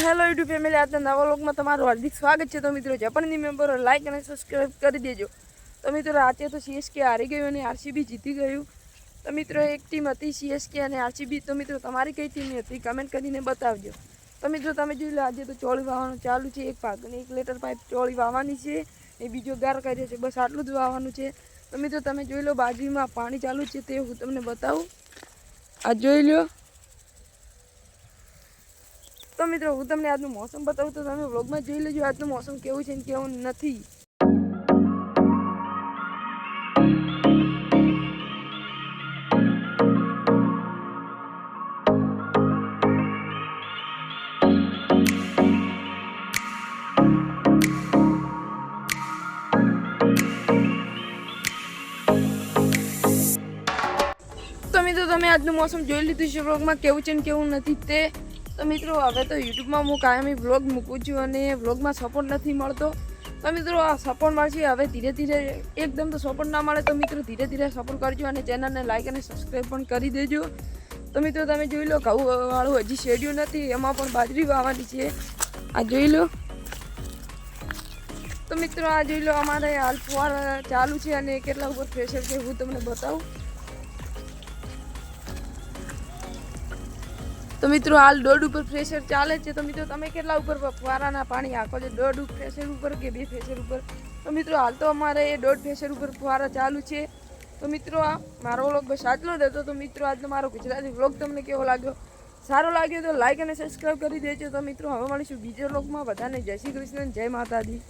Hello YouTube family આજના નવા લોકમાં તમારું હાર્દિક સ્વાગત છે. તો મિત્રો જપાનની મેમ્બરો લાઈક અને સબસ્ક્રાઈબ કરી દેજો. તો મિત્રો આજે તો સીએસકે હારી ગયું અને આરસીબી જીતી ગયું. તો મિત્રો, એક ટીમ હતી સીએસકે અને આરસીબી તો મિત્રો, તમારી કઈ ટીમ હતી? કમેન્ટ કરીને બતાવજો. તો મિત્રો, તમે જોઈ લો, આજે તો ચોળી વાવવાનું ચાલુ છે. એક ભાગની એક લેટર પાઇપ ચોળી વાવવાની છે. એ બીજો ગાર કર્યો છે. બસ આટલું જ વાવવાનું છે. તો મિત્રો, તમે જોઈ લો, બાજરીમાં પાણી ચાલુ છે તે હું તમને બતાવું. આ જોઈ લો. તો મિત્રો, હું તમને આજનું મોસમ બતાવું તો તમે વ્લોગમાં જોઈ લેજો આજનું મોસમ કેવું છે ને કેવું નથી. તમે આજનું મોસમ જોઈ લીધું છે વ્લોગમાં કેવું છે ને કેવું નથી તે તો મિત્રો, હવે તો યુટ્યુબમાં હું કાયમી વ્લોગ મૂકું છું અને વ્લોગમાં સપોર્ટ નથી મળતો. તો મિત્રો, આ સપોર્ટ મળશે. હવે ધીરે ધીરે, એકદમ તો સપોર્ટ ના મળે તો મિત્રો ધીરે ધીરે સપોર્ટ કરજો અને ચેનલને લાઇક અને સબસ્ક્રાઈબ પણ કરી દેજો. તો મિત્રો, તમે જોઈ લો ઘઉંવાળું હજી શેડ્યું નથી. એમાં પણ બાજરી વાવવાની છે. આ જોઈ લો. તો મિત્રો, આ જોઈ લો, અમારે હાલ ફુવાર ચાલુ છે અને કેટલા ઉપર પ્રેશર છે હું તમને બતાવું. તો મિત્રો, હાલ દોઢ ઉપર પ્રેશર ચાલે છે. તો મિત્રો, તમે કેટલા ઉપર ફુવારાના પાણી આખો છો દોઢ પ્રેશર ઉપર કે બે પ્રેશર ઉપર? તો મિત્રો, હાલ તો અમારે એ દોઢ પ્રેશર ઉપર ફુવારા ચાલુ છે. તો મિત્રો, આ મારો વ્લોગ બસ આટલો જ હતો. તો મિત્રો, આજનો મારો ગુજરાતી વ્લોગ તમને કેવો લાગ્યો? સારો લાગ્યો તો લાઈક અને સબસ્ક્રાઈબ કરી દેજો. તો મિત્રો, હવે મળીશું બીજા વ્લોગમાં બધાને જય શ્રી કૃષ્ણ, જય માતાજી.